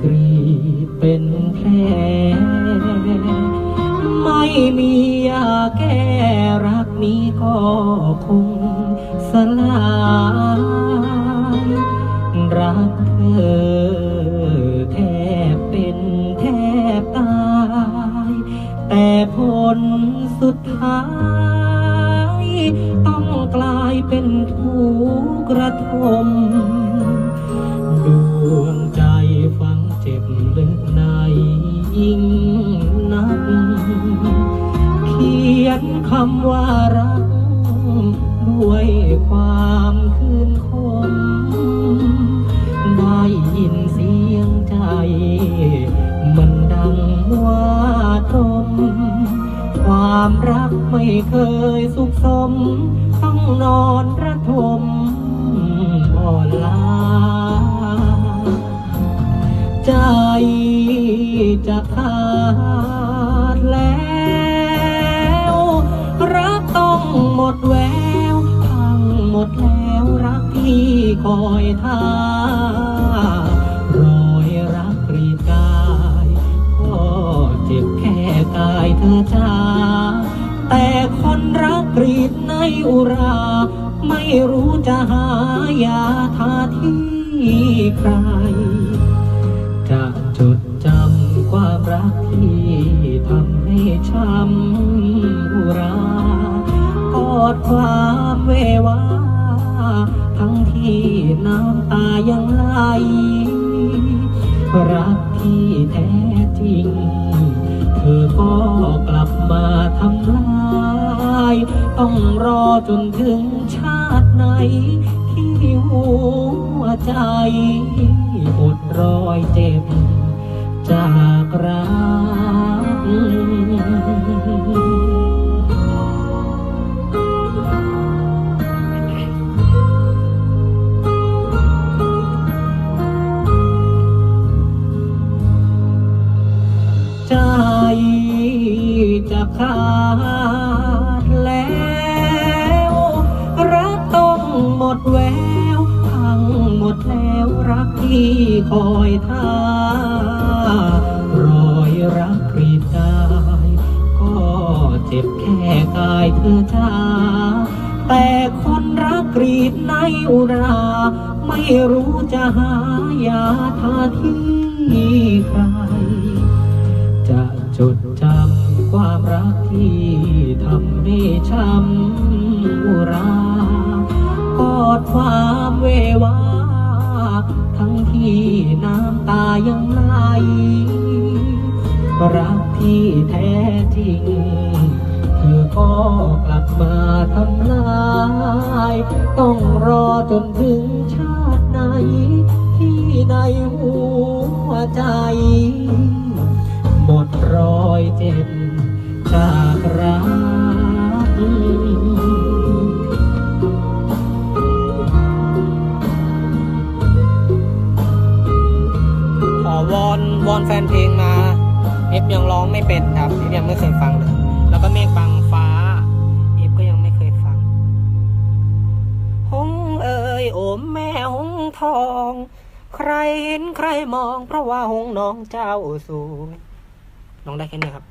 กรีดเป็นแผลไม่มียาแก้รักนี้ก็คงสลายรักเธอแทบเป็นแทบตาย แต่ผลสุดท้าย ต้องกลายเป็นทุกข์ระทม เจ็บลึกในยิ่งนัก เขียนคำว่ารัก ด้วยความคืนคม ได้ยินเสียงใจ มันดังว่าตรมความรักไม่เคยสุขสม ต้องนอนร ขาดแล้วรักต้องหมดแววพังหมดแล้วรักที่คอยท่ารอยรักกรีดกายก็เจ็บแค่กายเธอจ้าแต่คนรักกรีดในอุรา ไม่รู้จะหายาทาที่ใคร ความรักที่ทำให้ช้ำอุรากอดความเววา ทั้งที่น้ำตายังไหลรักที่แท้จริง เธอก็กลับมาทำลาย ต้องรอจนถึงชาติไหน ที่หัวใจอดรอยเจ็บ จากรักใจจะขาดแล้ว รักต้องหมดแวว งหมดแล้วรักที่คอยท่ารอยรักกรีดกายก็เจ็บแค่กายเธอจ้าแต่คนรักกรีดในอุรา ไม่รู้จะหายาทาที่ใคร จะจดจำความรักที่ทำให้ช้ำอุรา กอดความเววา ทั้งที่น้ำตายังไหลรักที่แท้จริง เธอก็กลับมาทำลาย ต้องรอจนถึงชาติไหน ที่ในหัวใจ หมดรอยเจ็บจาก อนแฟนเพลงมาเอฟยังร้องไม่เป็นครับเอฟยังไม่เคยฟังเลย แล้วก็เมฆบังฟ้าเอฟก็ยังไม่เคยฟังหงเอ่ยโอมแม่หงทอง ใครเห็นใครมองเพราะว่าหงน้องเจ้าสวยน้องได้แค่นี้ครับ